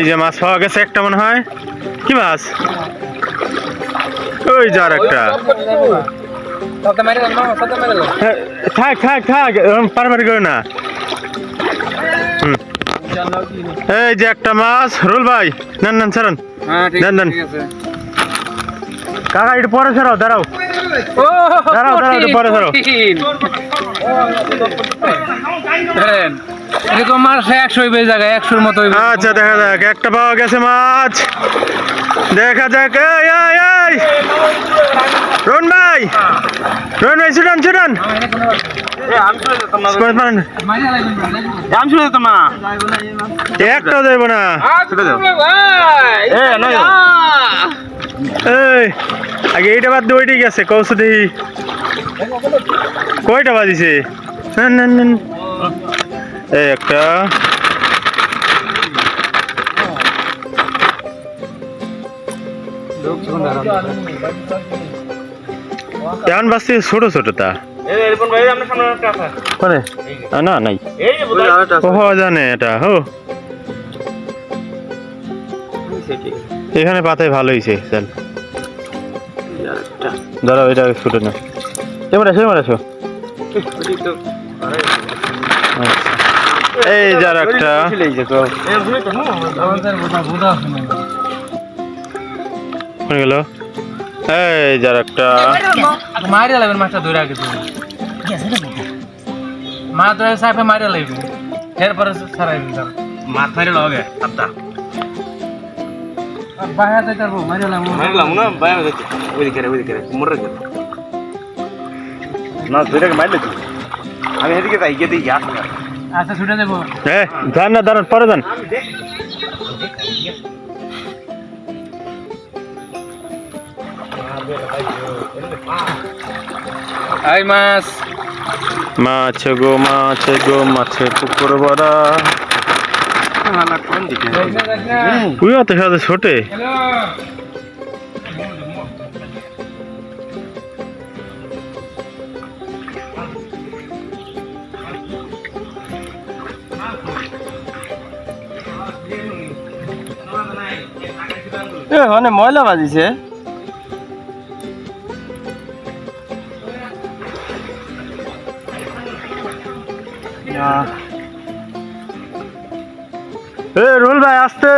এই যে মাছ পাওয়া গেছে একটা মনে হয়। কি মাছ? ওই যার একটা। হ্যাঁ, থাক থাক থাক পারবার করো না। এই যে একটা মাছ রুল ভাই নেন নেন ছাড়েন। হ্যাঁ। ঠিক আছে কাকা একটু পরে ছাড়াও দাঁড়াও। দাঁড়াও, দাঁড়াও, পরে ধরো। ধরেন এটা তো মাছ একশো হইবে জায়গায় একশোর মতো হইবে। আচ্ছা দেখা যাক একটা পাওয়া গেছে মাছ। দেখা যাক এই রন ভাই রন ভাই ছুটান ছুটান। একটা দেবো না। আচ্ছা, আগে এইটা বাদ দিয়ে ওইটাই গেছে কৌশল দেখি কয়টা বাজিছে। এই একটা। এখন বাজছে ছোট ছোট তা। না, নাই। জানে এটা, হো। এখানে পাতায় ভালো হয়েছে চল দাঁড়াও এটা ছুটে না। আছো কেমন আছো আচ্ছা। এই যার একটা। গেল। এই যার একটা। মারিয়া লাগবে মাছটা ধরে আগে মাছ ধরে সাইফে মারিয়া লাগবে। এরপরে ছাড়াই দিতাম মাছ মারি লগে আদা বাইরে যাইতে পারব মারিয়া লাগবো। মারলাম না বাইরে দেখতে ওই দিকে ওই দিকে মরে গেল। না দুইটাকে মারলে তুই আমি এদিকে যাই গিয়ে দিই গ্যাস আচ্ছা ছুটে দেবো হ্যাঁ যান না দাঁড়ান পরে যান। এই মাছ। মাছ গো মাছ গো মাছ পুকুর বড়া কোন দিকে? উই অত সাথে ছোটে। হ্যালো এ মানে ময়লা বাজিছে। এ, রুল ভাই আসতে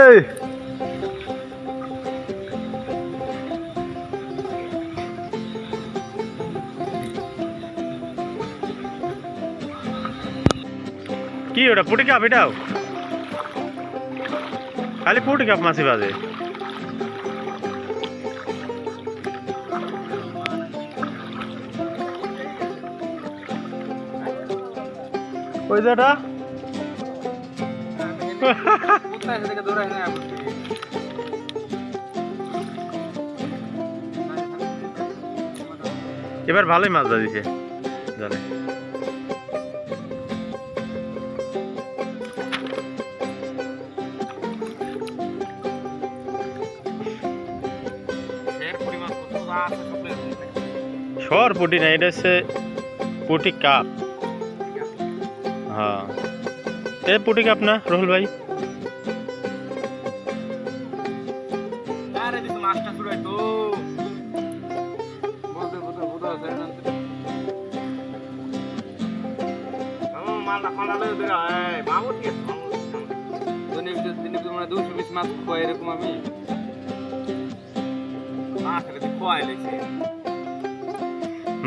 কি ওটা পুটি কাপ এটাও খালি পুটি কাপ মাছি বাজে। ওই এবার ভালোই মাছ দিছে জানে। সর পুটি না এটা হচ্ছে পুটি কাপ। দুশো মাছ খাওয়া এরকম আমি মাছ খোয়াই লইছে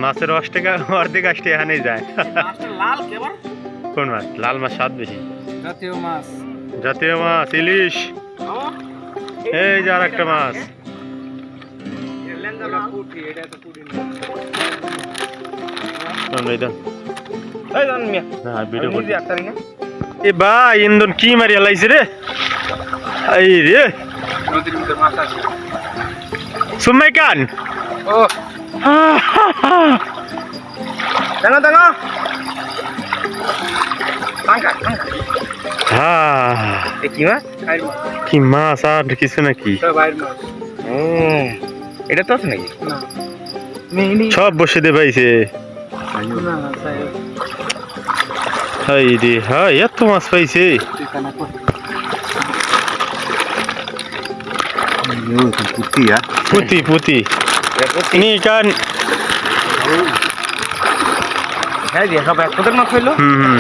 মাছের দশ টাকা অর্ধেক আসতে এখানেই যায় লাল কেবার কোন মাছ? লাল মাছ স্বাদ বেশি। জাতীয় মাছ। জাতীয় মাছ ইলিশ। এই যে আর একটা মাছ এ ভাই ইন্দন কি মারিয়া লাইছে রে? এই রে। নদীর ভিতরে মাছ আছে। সুমাই কান। ও। কি মাছ? কি মাছ আর কিছু নাকি? ও এটা তো আছে নাকি? সব বসে দে পাইছে হাই রে হাই এত মাছ পাইছে। পুতি পুতি। নি কান। হ্যাঁ দিয়ে সব এক মাছ হইল। হুম।